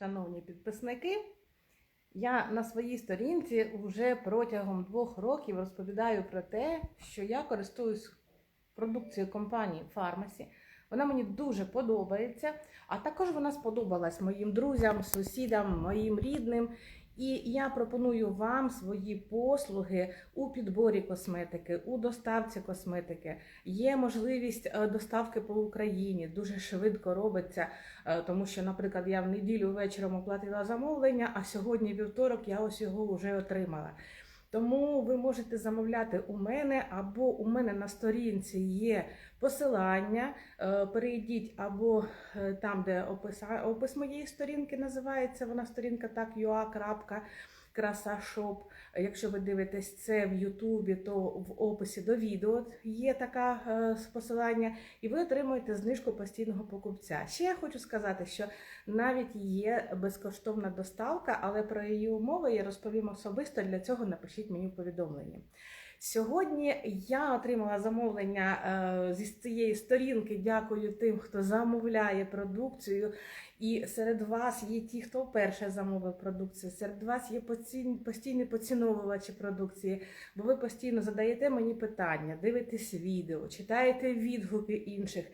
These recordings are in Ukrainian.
Шановні підписники, я на своїй сторінці вже протягом двох років розповідаю про те, що я користуюсь продукцією компанії Фармасі. Вона мені дуже подобається, а також вона сподобалась моїм друзям, сусідам, моїм рідним. І я пропоную вам свої послуги у підборі косметики, у доставці косметики. Є можливість е, доставки по Україні, дуже швидко робиться. Е, Тому що, наприклад, я в неділю вечором оплатила замовлення, а сьогодні вівторок я ось його вже отримала. Тому ви можете замовляти у мене або у мене на сторінці є посилання. Е, Перейдіть або е, там, де опис, опис моєї сторінки називається, вона сторінка так ua.красашоп. Якщо ви дивитесь це в Ютубі, то в описі до відео є таке посилання, і ви отримуєте знижку постійного покупця. Ще я хочу сказати, що навіть є безкоштовна доставка, але про її умови я розповім особисто. Для цього напишіть мені в повідомленні. Сьогодні я отримала замовлення е, зі цієї сторінки. Дякую тим, хто замовляє продукцію. І серед вас є ті, хто вперше замовив продукцію. Серед вас є постійні, поціновувачі продукції, бо ви постійно задаєте мені питання, дивитесь відео, читаєте відгуки інших.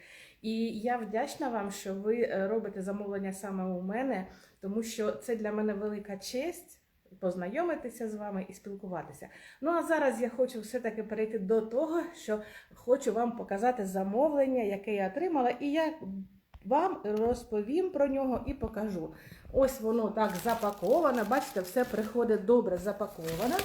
І я вдячна вам, що ви е, робите замовлення саме у мене, тому що це для мене велика честь познайомитися з вами і спілкуватися. Ну а зараз я хочу все-таки перейти до того, що хочу вам показати замовлення, яке я отримала, і я вам розповім про нього і покажу. Ось воно так запаковане. Бачите, все приходить добре запаковане.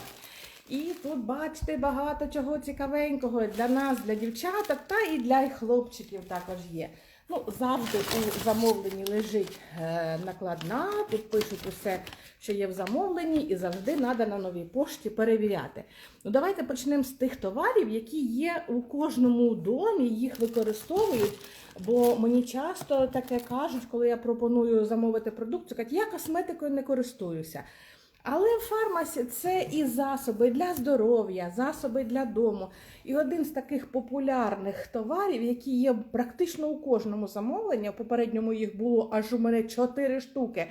І тут, бачите, багато чого цікавенького для нас, для дівчаток, та і для хлопчиків також є. Ну, завжди у замовленні лежить е, накладна, тут пишуть усе, що є в замовленні, і завжди треба на новій пошті перевіряти. Ну, давайте почнемо з тих товарів, які є у кожному домі, їх використовують. Бо мені часто таке кажуть, коли я пропоную замовити продукцію, кажуть, я косметикою не користуюся. Але фармасі це і засоби для здоров'я, засоби для дому. І один з таких популярних товарів, які є практично у кожному замовленні, в попередньому їх було аж у мене 4 штуки.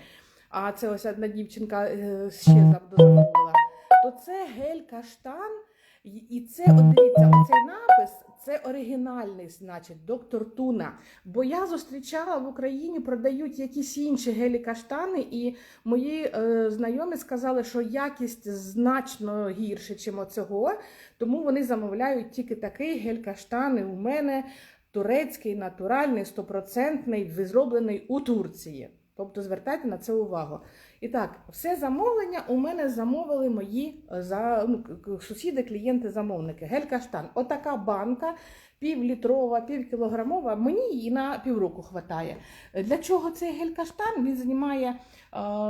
А це ось одна дівчинка е, ще замовила. То це гель каштан. І- І це, от дивіться, оцей напис це оригінальний, значить, доктор Туна. Бо я зустрічала в Україні, продають якісь інші гелі каштани, і мої е, знайомі сказали, що якість значно гірше, ніж оцього. Тому вони замовляють тільки такий гель каштани. У мене турецький, натуральний, стопроцентний, зроблений у Турції. Тобто звертайте на це увагу. І так, все замовлення у мене замовили мої е, за, ну, сусіди, клієнти, замовники. Гель каштан. Отака банка, півлітрова, півкілограмова. Мені її на півроку хватає. Для чого цей гель каштан? Він знімає е,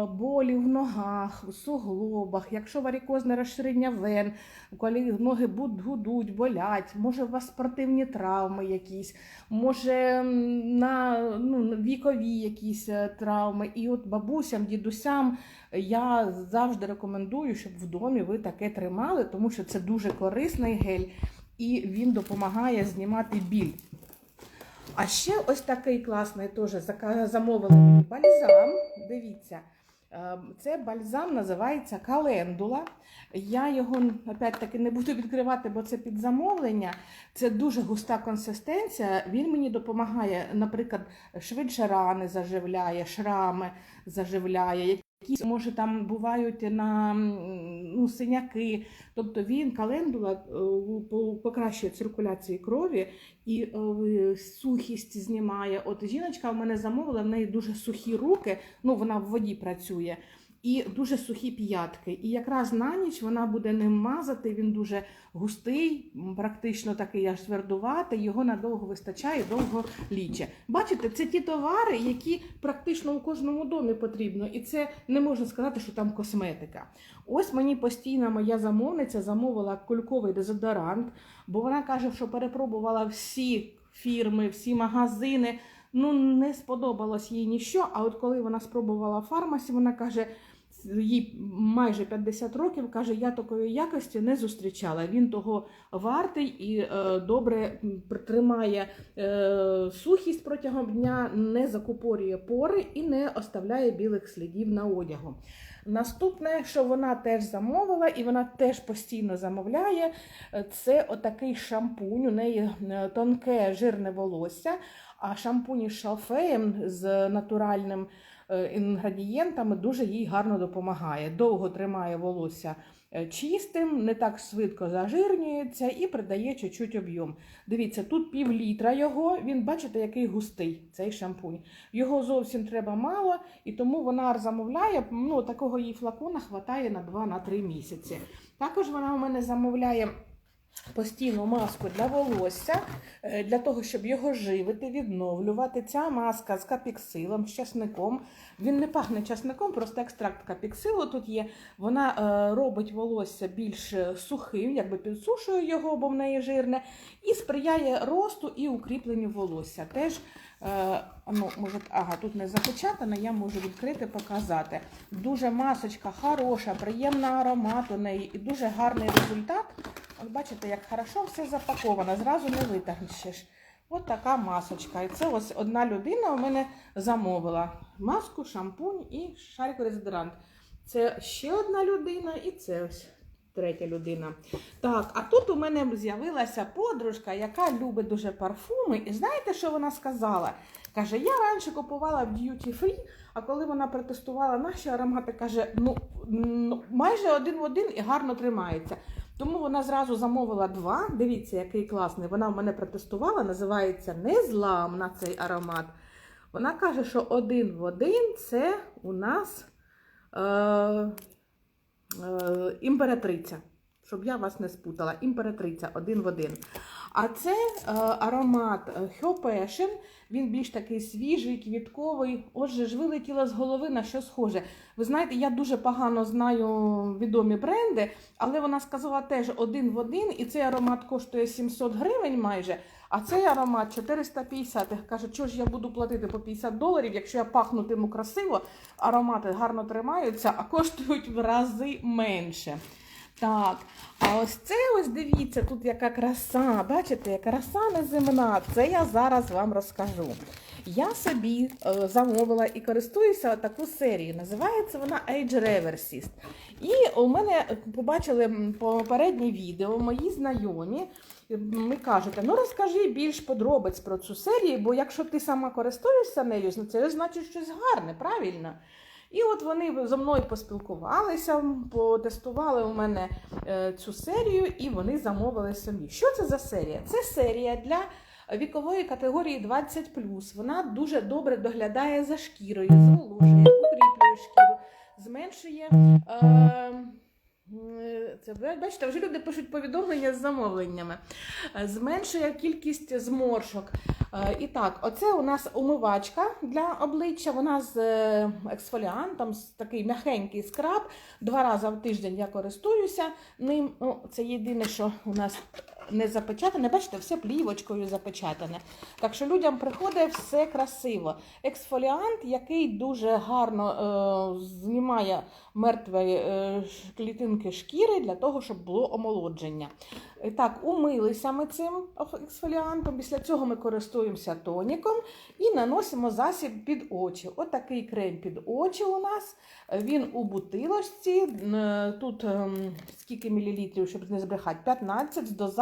болі в ногах, в суглобах, якщо варикозне розширення вен, коли ноги гудуть, болять, може у вас спортивні травми якісь, може на ну, вікові якісь е, травми. І от бабусям, дідусям я завжди рекомендую, щоб в домі ви таке тримали, тому що це дуже корисний гель і він допомагає знімати біль. А ще ось такий класний теж замовили мені бальзам. Дивіться, е, це бальзам називається календула. Я його опять-таки не буду відкривати, бо це під замовлення. Це дуже густа консистенція. Він мені допомагає, наприклад, швидше рани заживляє, шрами заживляє. Якісь, може, там бувають на ну, синяки. Тобто він календула е, покращує циркуляцію крові і е, сухість знімає. От жіночка в мене замовила, в неї дуже сухі руки, ну вона в воді працює. І дуже сухі п'ятки. І якраз на ніч вона буде ним мазати. Він дуже густий, практично такий аж твердуватий, його надовго вистачає, довго ліче. Бачите, це ті товари, які практично у кожному домі потрібно. І це не можна сказати, що там косметика. Ось мені постійно моя замовниця замовила кульковий дезодорант, бо вона каже, що перепробувала всі фірми, всі магазини. ну не сподобалось їй ніщо. А от коли вона спробувала фармасі, вона каже. Їй майже 50 років каже, я такої якості не зустрічала. Він того вартий і е, добре тримає е, сухість протягом дня, не закупорює пори і не оставляє білих слідів на одягу. Наступне, що вона теж замовила, і вона теж постійно замовляє, це отакий шампунь. У неї е, тонке жирне волосся, а шампунь із шалфеєм з натуральним інгредієнтами дуже їй гарно допомагає. Довго тримає волосся е, чистим, не так швидко зажирнюється і придає чуть-чуть об'єм. Дивіться, тут пів літра його. Він бачите, який густий цей шампунь. Його зовсім треба мало, і тому вона замовляє. Ну, такого їй флакона хватає на 2-3 місяці. Також вона у мене замовляє. Постійну маску для волосся, е, для того, щоб його живити, відновлювати. Ця маска з капіксилом, з часником. Він не пахне часником, просто екстракт капіксилу тут є. Вона е, робить волосся більш е, сухим, якби підсушує його, бо в неї жирне, і сприяє росту і укріпленню волосся. Теж, ну, може, ага, тут не запечатано, я можу відкрити, показати. Дуже масочка хороша, приємна аромат у неї і дуже гарний результат. От бачите, як хорошо все запаковано, зразу не витягнеш. От така масочка. І це ось одна людина у мене замовила маску, шампунь і шариковий дезодорант. Це ще одна людина, і це ось третя людина. Так, а тут у мене з'явилася подружка, яка любить дуже парфуми. І знаєте, що вона сказала? Каже, я раніше купувала в Duty Free, а коли вона протестувала наші аромати, каже, ну, ну майже один в один і гарно тримається. Тому вона зразу замовила два. Дивіться, який класний. Вона в мене протестувала, називається Незламна цей аромат. Вона каже, що один в один це у нас е, е, імператриця. Щоб я вас не спутала, імператриця один в один. А це е, аромат Passion, він більш такий свіжий, квітковий. Отже, ж вилетіло з голови на що схоже. Ви знаєте, я дуже погано знаю відомі бренди, але вона сказала теж один в один, і цей аромат коштує 700 гривень майже. А цей аромат 450. Каже, що ж я буду платити по 50 доларів, якщо я пахнутиму красиво, аромати гарно тримаються, а коштують в рази менше. Так, а ось це ось дивіться, тут яка краса. Бачите, краса неземна. Це я зараз вам розкажу. Я собі е, замовила і користуюся таку серію. Називається вона Age Reversist. І у мене е, побачили попереднє відео мої знайомі. Ми кажете, ну розкажи більш подробиць про цю серію, бо якщо ти сама користуєшся нею, це значить щось гарне, правильно? І от вони зі мною поспілкувалися, потестували у мене е, цю серію, і вони замовили самі. Що це за серія? Це серія для вікової категорії 20. Вона дуже добре доглядає за шкірою, зволожує, укріплює шкіру, зменшує. Е, це бачите, вже люди пишуть повідомлення з замовленнями. Е, Зменшує кількість зморшок. Е, І так, оце у нас умивачка для обличчя. Вона з е, ексфоліантом, з такий м'ягенький скраб. Два рази в тиждень я користуюся ним. Ну, Це єдине, що у нас не запечатане. Бачите, все плівочкою запечатане. Так що людям приходить все красиво. Ексфоліант, який дуже гарно е, знімає мертві е, клітинки шкіри для того, щоб було омолодження. Так, умилися ми цим ексфоліантом. Після цього ми користуємося тоніком і наносимо засіб під очі. Отакий крем під очі у нас. Він у бутилочці. Е, Тут ем, скільки мілілітрів, щоб не збрехати, 15 з.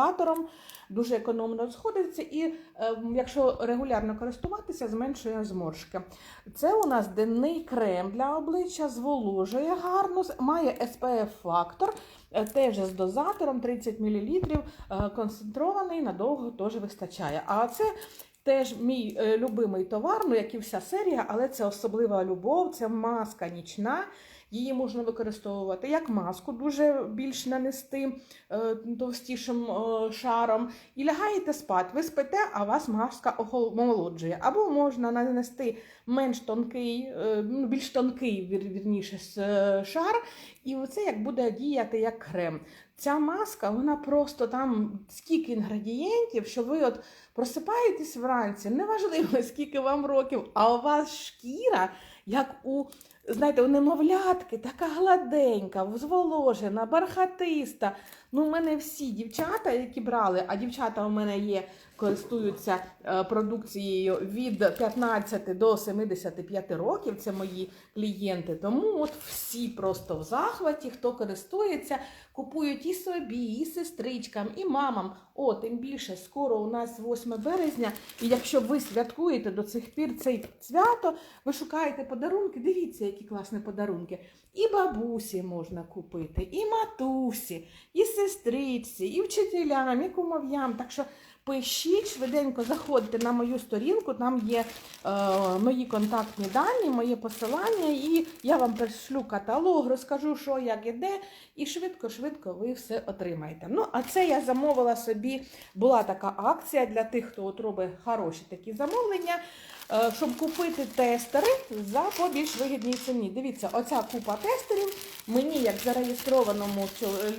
Дуже економно сходиться, і ем, якщо регулярно користуватися, зменшує зморшки. Це у нас денний крем для обличчя, зволожує гарно, має SPF-фактор, е, теж з дозатором 30 мл, концентрований, надовго теж вистачає. А це теж мій е, любимий товар, ну як і вся серія, але це особлива любов, це маска нічна. Її можна використовувати як маску, дуже більш нанести е, товстішим е, шаром. І лягаєте спати. Ви спите, а вас маска омолоджує. Або можна нанести менш тонкий, е, ну, більш тонкий вір- вірніше, шар, і оце як буде діяти як крем. Ця маска, вона просто там скільки інгредієнтів, що ви от просипаєтесь вранці, неважливо скільки вам років, а у вас шкіра, як у, знаєте, у немовлятки, така гладенька, взволожена, бархатиста. Ну, у мене всі дівчата, які брали, а дівчата у мене є, користуються е, продукцією від 15 до 75 років. Це мої клієнти. Тому от всі просто в захваті, хто користується, купують і собі, і сестричкам, і мамам. О, тим більше, скоро у нас 8 березня. І якщо ви святкуєте до цих пір цей свято, ви шукаєте подарунки, дивіться, які класні подарунки. І бабусі можна купити, і матусі, і сестричці, і вчителям, і кумов'ям. Так що пишіть, швиденько заходьте на мою сторінку, там є е, мої контактні дані, моє посилання, і я вам пришлю каталог, розкажу, що як і де, і швидко-швидко ви все отримаєте. Ну, а це я замовила собі, була така акція для тих, хто от робить хороші такі замовлення, е, щоб купити тестери за по більш вигідній ціні. Дивіться, оця купа тестерів мені, як зареєстрованому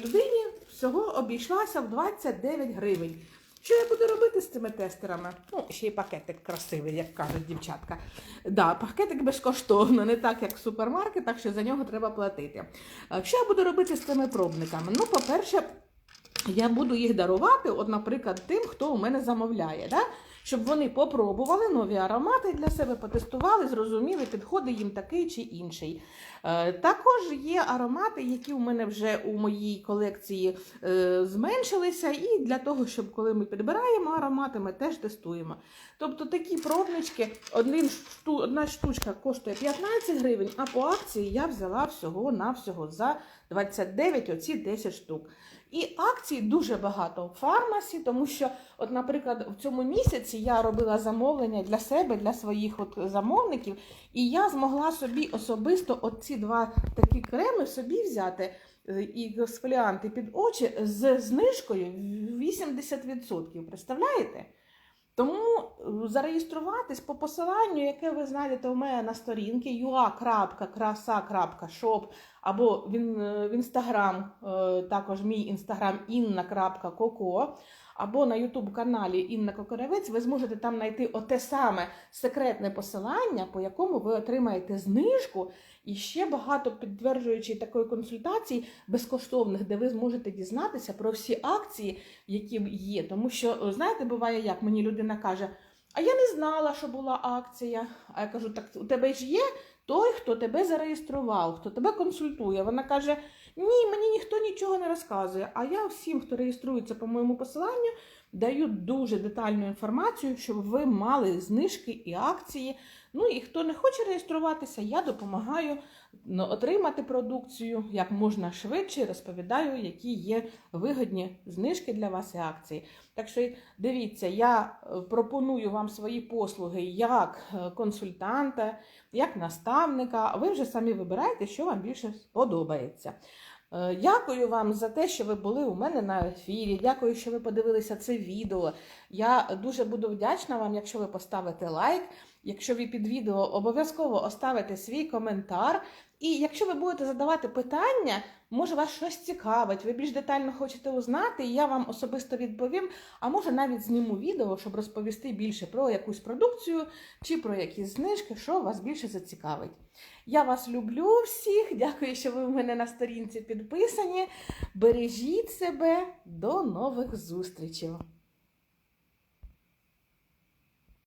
людині, всього обійшлася в 29 гривень. Що я буду робити з цими тестерами? Ну, ще й пакетик красивий, як кажуть дівчатка. Да, пакетик безкоштовно, не так, як в супермаркетах, що за нього треба платити. Е, Що я буду робити з цими пробниками? Ну, по-перше, я буду їх дарувати, от, наприклад, тим, хто у мене замовляє. Да? Щоб вони попробували нові аромати для себе, потестували, зрозуміли, підходить їм такий чи інший. Е, також є аромати, які у мене вже у моїй колекції е, зменшилися, і для того, щоб коли ми підбираємо аромати, ми теж тестуємо. Тобто такі пробнички, одна штучка коштує 15 гривень, а по акції я взяла всього-навсього за 29 оці 10 штук. І акцій дуже багато в фармасі, тому що, от, наприклад, в цьому місяці я робила замовлення для себе, для своїх от замовників, і я змогла собі особисто от ці два такі креми собі взяти е, і сфоліанти під очі з знижкою 80%. Представляєте? Тому е, зареєструватись по посиланню, яке ви знайдете у мене на сторінки ua.krasa.shop або в, інстаграм, е, також мій інстаграм inna.coco, або на ютуб каналі Інна Кокоревець, ви зможете там знайти оте саме секретне посилання, по якому ви отримаєте знижку і ще багато підтверджуючи такої консультації безкоштовних, де ви зможете дізнатися про всі акції, які є. Тому що, знаєте, буває як мені людина каже. А я не знала, що була акція. А я кажу, так у тебе ж є той, хто тебе зареєстрував, хто тебе консультує. Вона каже: Ні, мені ніхто нічого не розказує. А я всім, хто реєструється по моєму посиланню, даю дуже детальну інформацію, щоб ви мали знижки і акції. Ну і хто не хоче реєструватися, я допомагаю ну, отримати продукцію як можна швидше, розповідаю, які є вигідні знижки для вас і акції. Так що дивіться, я е, пропоную вам свої послуги як е, консультанта, як наставника. Ви вже самі вибираєте, що вам більше сподобається. Е, Дякую вам за те, що ви були у мене на ефірі. Дякую, що ви подивилися це відео. Я дуже буду вдячна вам, якщо ви поставите лайк. Якщо ви під відео обов'язково оставите свій коментар. І якщо ви будете задавати питання, може вас щось цікавить, ви більш детально хочете узнати, і я вам особисто відповім. А може навіть зніму відео, щоб розповісти більше про якусь продукцію чи про якісь знижки, що вас більше зацікавить. Я вас люблю всіх. Дякую, що ви в мене на сторінці підписані. Бережіть себе, до нових зустрічей!